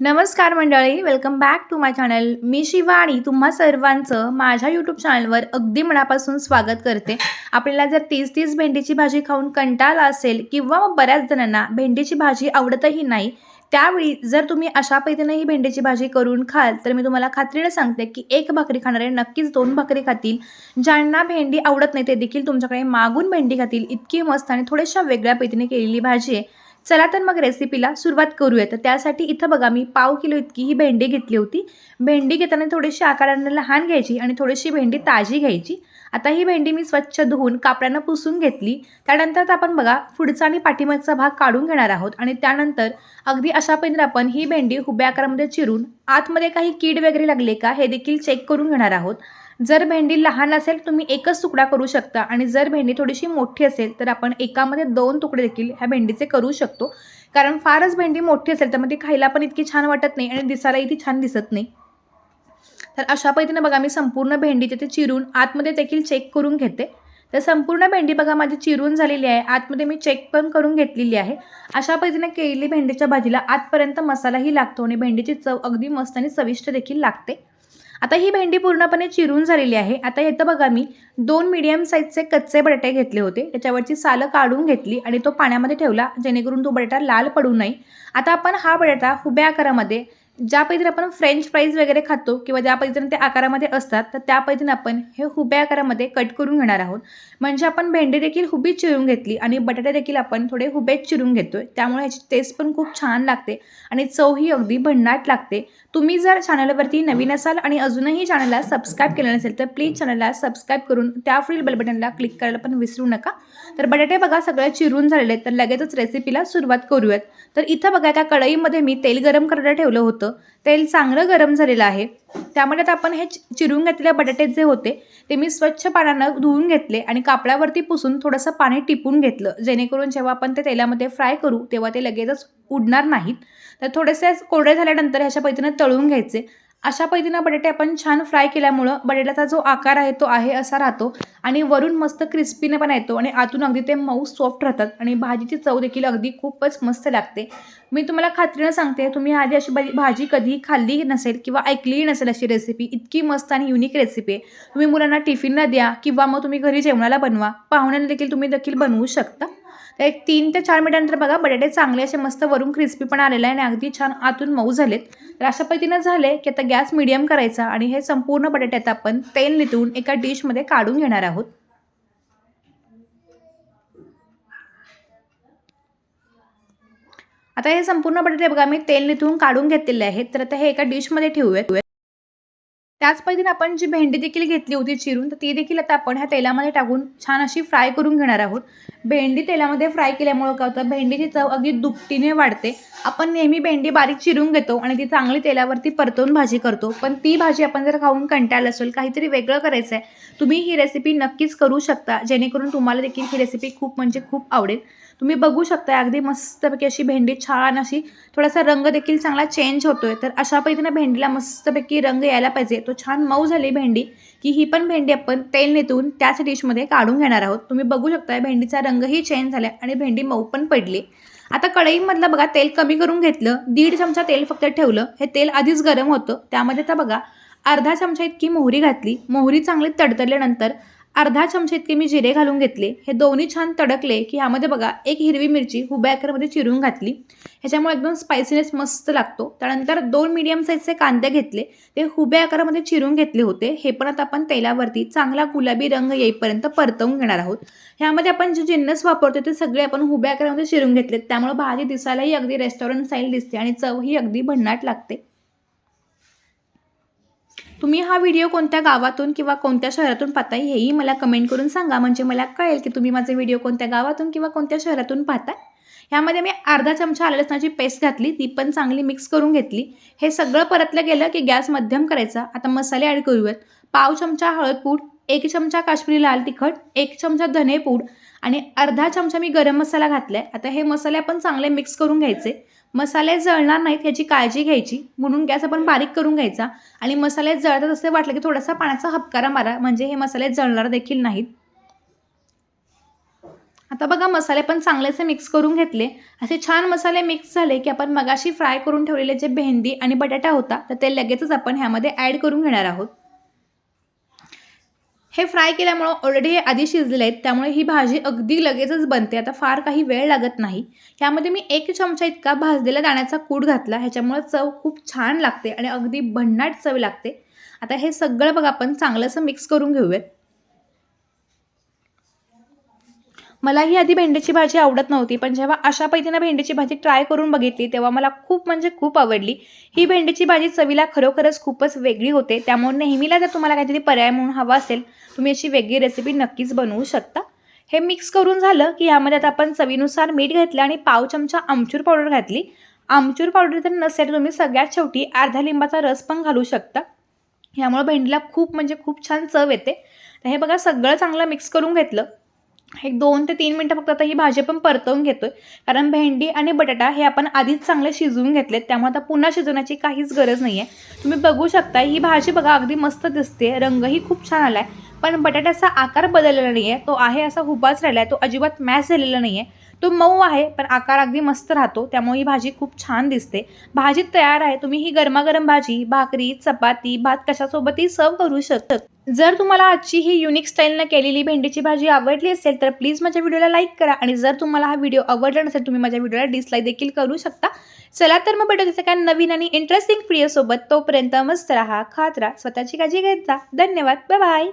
नमस्कार मंडळी welcome back to my channel मी शिवा आणि तुम्हा सर्वांचं माझ्या यूट्यूब चॅनलवर अगदी मनापासून स्वागत करते. आपल्याला जर तीस तीस भेंडीची भाजी खाऊन कंटाळा असेल किंवा मग बऱ्याच जणांना भेंडीची भाजी आवडतही नाही त्यावेळी जर तुम्ही अशा पद्धतीने ही भेंडीची भाजी करून खाल तर मी तुम्हाला खात्रीने सांगते की एक भाकरी खाणारे नक्कीच दोन भाकरी खातील. ज्यांना भेंडी आवडत नाही ते देखील तुमच्याकडे मागून भेंडी खातील. इतकी मस्त आणि थोड्याशा वेगळ्या पद्धतीने केलेली भाजी आहे. चला तर मग रेसिपीला सुरुवात करूया. तर त्यासाठी इथं बघा मी पाव किलो इतकी ही भेंडी घेतली होती. भेंडी घेताना थोडीशी आकाराने लहान घ्यायची आणि थोडीशी भेंडी ताजी घ्यायची. आता ही भेंडी मी स्वच्छ धुवून कापड्यानं पुसून घेतली. त्यानंतर आपण बघा पुढचा आणि पाठीमागचा भाग काढून घेणार आहोत आणि त्यानंतर अगदी अशा पद्धतीने आपण ही भेंडी हुब्या आकारामध्ये चिरून आतमध्ये काही कीड वगैरे लागले का हे देखील चेक करून घेणार आहोत. जर भेंडी लहान असेल तुम्ही एकच तुकडा करू शकता आणि जर भेंडी थोडीशी मोठी असेल तर आपण एकामध्ये दोन तुकडे देखील ह्या भेंडीचे करू शकतो. कारण फारच भेंडी मोठी असेल तर मग ती खायला पण इतकी छान वाटत नाही आणि दिसायलाही ती छान दिसत नाही. तर अशा पद्धतीनं बघा मी संपूर्ण भेंडी तिथे चिरून आतमध्ये देखील चेक करून घेते. तर संपूर्ण भेंडी बघा माझी चिरून झालेली आहे. आतमध्ये मी चेक पण करून घेतलेली आहे. अशा पद्धतीने केलेली भेंडीच्या भाजीला आतपर्यंत मसालाही लागतो आणि भेंडीची चव अगदी मस्त आणि चविष्ट देखील लागते. आता ही भेंडी पूर्णपणे चिरून झालेली आहे. आता इथं बघा मी दोन मीडियम साईजचे कच्चे बटाटे घेतले होते. त्याच्यावरची सालं काढून घेतली आणि तो पाण्यामध्ये ठेवला जेणेकरून तो बटाटा लाल पडू नये. आता आपण हा बटाटा हुब्या आकारामध्ये ज्या पद्धतीने आपण फ्रेंच फ्राईज वगैरे खातो किंवा ज्या पद्धतीने ते आकारामध्ये असतात तर त्या पद्धतीने आपण हे हुब्या आकारामध्ये कट करून घेणार आहोत. म्हणजे आपण भेंडी देखील हुबी चिरून घेतली आणि बटाटे देखील आपण थोडे हुबेत चिरून घेतोय. त्यामुळे ह्याची टेस्ट पण खूप छान लागते आणि चवही अगदी भन्नाट लागते. तुम्ही जर चॅनलवरती नवीन असाल आणि अजूनही चॅनलला सबस्क्राईब केलं नसेल तर प्लीज चॅनलला सबस्क्राईब करून त्या पुढील बेलबटनला क्लिक करायला पण विसरू नका. तर बटाटे बघा सगळे चिरून झालेले आहेत. तर लगेचच रेसिपीला सुरुवात करूयात. तर इथं बघा एका कढईमध्ये मी तेल गरम करायला ठेवलं होतं. तेल चांगलं गरम झालेलं आहे. त्यामध्ये आता आपण हे चि- चिरून घेतलेले बटाटे जे होते ते मी स्वच्छ पाण्यानं धुवून घेतले आणि कापडावरती पुसून थोडंसं पाणी टिपून घेतलं. जेणेकरून जेव्हा आपण ते तेलामध्ये फ्राय करू तेव्हा ते लगेचच उडणार नाहीत. तर थोडेसे कोरडे झाल्यानंतर ह्याच्या पद्धतीनं तळून घ्यायचे. अशा पद्धतीनं बटाटे आपण छान फ्राय केल्यामुळं बटाट्याचा जो आकार आहे तो आहे असा राहतो. आणि वरून मस्त क्रिस्पीने पण येतो. आणि आतून अगदी ते मऊ सॉफ्ट राहतात. आणि भाजीची चव देखील अगदी खूपच मस्त लागते. मी तुम्हाला खात्रीनं सांगते तुम्ही आधी अशी भाजी भाजी कधी खाल्ली नसेल किंवा ऐकलीही नसेल अशी रेसिपी इतकी मस्त आणि युनिक रेसिपी आहे. तुम्ही मुलांना टिफिनला द्या किंवा मग तुम्ही घरी जेवणाला बनवा. पाहुण्यांना देखील तुम्ही देखील बनवू शकता. तर एक तीन ते चार मिनिटानंतर बघा बटाटे चांगले असे मस्त वरून क्रिस्पी पण आलेले आहे आणि अगदी छान आतून मऊ झालेत. तर अशा पद्धतीनं झाले की आता गॅस मिडियम करायचा आणि हे संपूर्ण बटाटे आता आपण तेल नितळून एका डिशमध्ये काढून घेणार आहोत. आता हे संपूर्ण बटाटे बघा मी तेल निथून काढून घेतलेले आहेत. तर आता हे एका डिशमध्ये ठेवूयात. त्याच पद्धतीने आपण जी भेंडी देखील घेतली होती चिरून तर ती देखील आता आपण ह्या तेलामध्ये टाकून छान अशी फ्राय करून घेणार आहोत. भेंडी तेलामध्ये फ्राय केल्यामुळं काय होतं भेंडीची चव अगदी दुपटीने वाढते. आपण नेहमी भेंडी बारीक चिरून घेतो आणि ती चांगली तेलावरती परतवून भाजी करतो. पण ती भाजी आपण जर खाऊन कंटाळलं असेल काहीतरी वेगळं करायचं आहे तुम्ही ही रेसिपी नक्कीच करू शकता जेणेकरून तुम्हाला देखील ही रेसिपी खूप म्हणजे खूप आवडेल. तुम्ही बघू शकता अगदी मस्तपैकी अशी भेंडी छान अशी थोडासा रंग देखील चांगला चेंज होतोय. तर अशा पद्धतीनं भेंडीला मस्तपैकी रंग यायला पाहिजे. तो छान मऊ झाली भेंडी की ही पण भेंडी आपण तेल नेतून त्याच डिशमध्ये काढून घेणार आहोत. तुम्ही बघू शकता भेंडीचा रंगही चेंज झाला आणि भेंडी मऊ पण पडली. आता कढईमधलं बघा तेल कमी करून घेतलं. दीड चमचा तेल फक्त ठेवलं. हे तेल आधीच गरम होतं. त्यामध्ये तर बघा अर्धा चमचा इतकी मोहरी घातली. मोहरी चांगली तडतडल्यानंतर अर्धा चमचे इतके मी जिरे घालून घेतले. हे दोन्ही छान तडकले की ह्यामध्ये बघा एक हिरवी मिरची हुब्या आकारामध्ये चिरून घातली. ह्याच्यामुळे एकदम स्पायसीनेस मस्त लागतो. त्यानंतर दोन मीडियम साईजचे कांदे घेतले. ते हुब्या आकारामध्ये चिरून घेतले होते. हे पण आता आपण तेलावरती चांगला गुलाबी रंग येईपर्यंत परतवून घेणार आहोत. ह्यामध्ये आपण जे जिन्नस वापरतो ते सगळे आपण हुब्या आकारामध्ये चिरून घेतलेत. त्यामुळे भाजी दिसायलाही अगदी रेस्टॉरंट स्टाईल दिसते आणि चवही अगदी भन्नाट लागते. तुम्ही हा व्हिडिओ कोणत्या गावातून किंवा कोणत्या शहरातून पाहताय हेही मला कमेंट करून सांगा. म्हणजे मला कळेल की तुम्ही माझे व्हिडिओ कोणत्या गावातून किंवा कोणत्या शहरातून पाहताय. ह्यामध्ये मी अर्धा चमचा आलं लसणाची पेस्ट घातली. ती पण चांगली मिक्स करून घेतली. हे सगळं परतलं गेलं की गॅस मध्यम करायचा. आता मसाले ॲड करूयात. पाव चमचा हळद पूड एक चमचा काश्मीरी लाल तिखट एक चमचा धने पूड आणि अर्धा चमचा मी गरम मसाला घातला आहे आता हे मसाले आपण चांगले मिक्स करून घ्यायचे. मसाले जळणार नाहीत ह्याची काळजी घ्यायची. म्हणून गॅस आपण बारीक करून घ्यायचा. आणि मसाले जळतात असे वाटलं की थोडासा पाण्याचा हपकारा मारा. म्हणजे हे मसाले जळणार देखील नाहीत. आता बघा मसाले पण चांगलेसे मिक्स करून घेतले. असे छान मसाले मिक्स झाले की आपण मगाशी फ्राय करून ठेवलेले जे भेंडी आणि बटाटा होता तर ते लगेचच आपण ह्यामध्ये ॲड करून घेणार आहोत. हे फ्राय केल्यामुळं ऑलरेडी हे आधी शिजलेले आहेत त्यामुळे ही भाजी अगदी लगेचच बनते. आता फार काही वेळ लागत नाही. ह्यामध्ये मी एक चमचा इतका भाजलेल्या दाण्याचा कूट घातला ह्याच्यामुळं चव खूप छान लागते आणि अगदी भन्नाट चव लागते. आता हे सगळं बघा आपण चांगलंसं मिक्स करून घेऊयात. मला ही आधी भेंडीची भाजी आवडत नव्हती पण जेव्हा अशा पद्धतीनं भेंडीची भाजी ट्राय करून बघितली तेव्हा मला खूप म्हणजे खूप आवडली. ही भेंडीची भाजी चवीला खरोखरच खूपच वेगळी होते त्यामुळे नेहमीला जर तुम्हाला काहीतरी पर्याय म्हणून हवा असेल तुम्ही अशी वेगळी रेसिपी नक्कीच बनवू शकता. हे मिक्स करून झालं की यामध्ये आता आपण चवीनुसार मीठ घेतलं आणि पाव चमचा आमचूर पावडर घातली. आमचूर पावडर जर नसेल तर तुम्ही सगळ्यात शेवटी अर्धा लिंबाचा रस पण घालू शकता. यामुळे भेंडीला खूप म्हणजे खूप छान चव येते. तर हे बघा सगळं चांगलं मिक्स करून घेतलं. एक दोन ते तीन मिनटं फक्त आता ही भाजी पण परतवून घेतोय. कारण भेंडी आणि बटाटा हे आपण आधीच चांगले शिजवून घेतलेत. त्यामुळे आता पुन्हा शिजवण्याची काहीच गरज नाही आहे तुम्ही बघू शकता ही भाजी बघा अगदी मस्त दिसते. रंगही खूप छान आला आहे पण बटाट्याचा आकार बदललेला नाही आहे तो आहे असा हुबाच राहिला आहे तो अजिबात मॅच झालेला नाही आहे तो मऊ आहे पण आकार अगदी मस्त राहतो. त्यामुळे ही भाजी खूप छान दिसते. भाजी तयार आहे. तुम्ही ही गरमागरम भाजी भाकरी चपाती भात कशासोबतही सर्व करू शकतात जर तुम्हाला आजची ही युनिक स्टाईलनं केलेली भेंडीची भाजी आवडली असेल तर प्लीज माझ्या व्हिडिओला लाईक करा. आणि जर तुम्हाला हा व्हिडिओ आवडला नसेल तुम्ही माझ्या व्हिडिओला डिसलाईक देखील करू शकता. चला तर मग भेटू त्याच्या काय नवीन आणि इंटरेस्टिंग व्हिडिओसोबत तोपर्यंत मस्त राहा खात राहा स्वतःची काळजी घेत जा. धन्यवाद. बाय